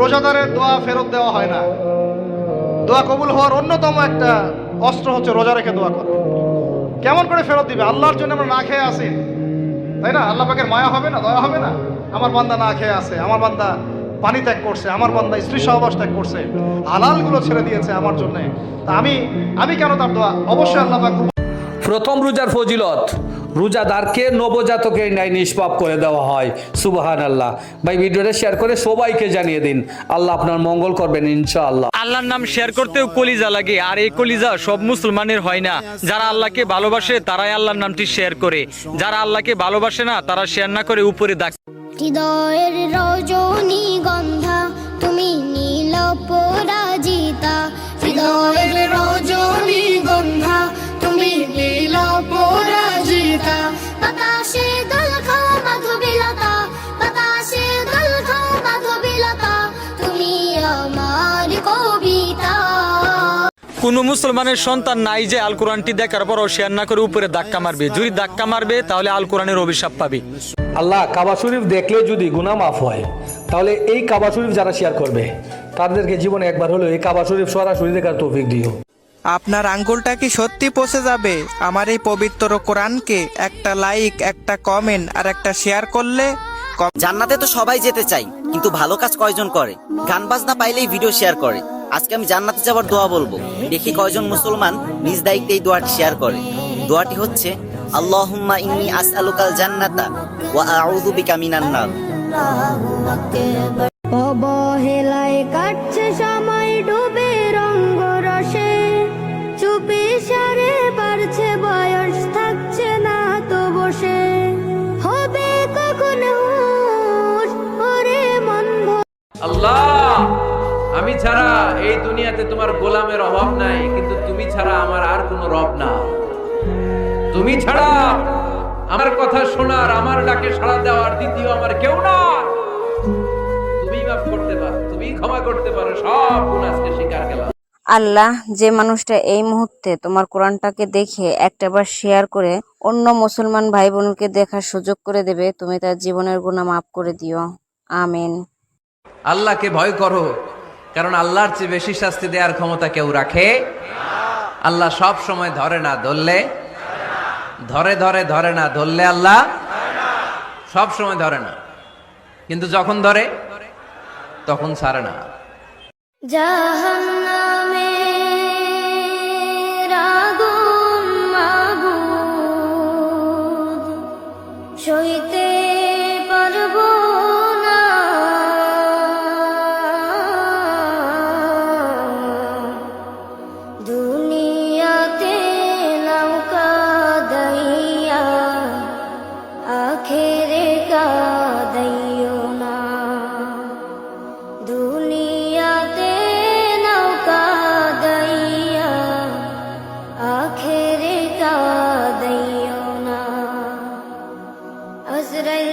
রোজাদারের দোয়া ফেরত দেওয়া হয় না। দোয়া কবুল হওয়ার অন্যতম একটা অস্ত্র হচ্ছে রোজা রেখে দোয়া করা। কেমন করে ফেরত দিবে? আল্লাহর জন্য আমরা না খেয়ে আসি তাই না? আল্লাহ পাকের মায়া হবে না, দয়া হবে না? আমার বান্দা না খেয়ে আছে, আমার বান্দা পানি ত্যাগ করছে, আমার বান্দা স্ত্রী সহবাস ত্যাগ করছে, হালালগুলো ছেড়ে দিয়েছে আমার জন্য। তা আমি আমি কেন তার দোয়া? অবশ্যই আল্লাহ পাক প্রথম রোজার ফজিলত। রোজাদারকে নবজাতকের ন্যায় নিষ্পাপ করে দেওয়া হয়। সুবাহান আল্লাহ ভাই ভিডিওটা শেয়ার করে সবাইকে জানিয়ে দিন। আল্লাহ আপনার মঙ্গল করবেন ইনশাআল্লাহ। আল্লাহর নাম শেয়ার করতেও কলিজা লাগে আর এই কলিজা সব মুসলমানের হয় না। যারা আল্লাহকে ভালোবাসে তারাই আল্লাহর নামটি শেয়ার করে। যারা আল্লাহকে ভালোবাসে না তারা শেয়ার না করে উপরে দাগ হৃদয়ের রজনী গন্ধা তুমি নীল পরাজিতা কোনো মুসলমানের সন্তান নাই যে আল কোরআনটি দেখার পরও শেয়ার না করে উপরে ধাক্কা মারবে। যদি ধাক্কা মারবে তাহলে আল কোরআনের অভিশাপ পাবে। আল্লাহ কাবা শরীফ দেখলে যদি গুনাহ মাফ হয় তাহলে এই কাবা শরীফ যারা শেয়ার করবে তাদেরকে জীবনে একবার হলেও এই কাবা শরীফ সরাসরি দেখার তৌফিক দিও। আপনার আঙ্গুলটা কি সত্যি পচে যাবে? আমার এই পবিত্র কোরআনকে একটা লাইক একটা কমেন্ট আর একটা শেয়ার করলে জান্নাতে তো সবাই যেতে চাই। কিন্তু ভালো কাজ কয়জন করে? গান বাজনা পাইলেই ভিডিও শেয়ার করে। আজকে আমি জান্নাতে যাবার দোয়া বলব। দেখি কয়জন মুসলমান নিজ দায়িত্বে এই দোয়াটি শেয়ার করে। দোয়াটি হচ্ছে, আল্লাহুম্মা ইন্নি আসআলুকাল জান্নাতা ওয়া আউযু বিকা মিনান নার। অবহেলায় কাটছে আল্লাহ, আমি ছাড়া এই দুনিয়াতে তোমার গোলামের অভাব নাই, কিন্তু তুমি ছাড়া আমার আর কোনো রব না। তুমি ছাড়া আমার কথা শোনার, আমার ডাকে সাড়া দেওয়ার দ্বিতীয় আমার কেউ না। তুমি মাফ করতে পারো তুমি ক্ষমা করতে পারো, সব গুণ আজকে স্বীকার গেলাম। আল্লাহ, যে মানুষটা এই মুহূর্তে তোমার কোরআনটাকে দেখে একটাবার শেয়ার করে অন্য মুসলমান ভাই বোনকে দেখার সুযোগ করে দেবে, তুমি তার জীবনের গুণা মাফ করে দিও। আমিন। আল্লাহকে ভয় করো, কারণ আল্লাহর চেয়ে বেশি শাস্তি দেওয়ার ক্ষমতা কেউ রাখে আল্লাহ সব সময় ধরে না ধরলে, ধরে ধরে ধরে না ধরলে আল্লাহ সব সময় ধরে না। কিন্তু যখন ধরে, তখন ছাড়ে না। জাহান্নামে দুনিয়াতে নৌকা দইয়া আখেরে কাদইও না। দুনিয়াতে নৌকা দইয়া আখেরে কাদইও না। আজরাইল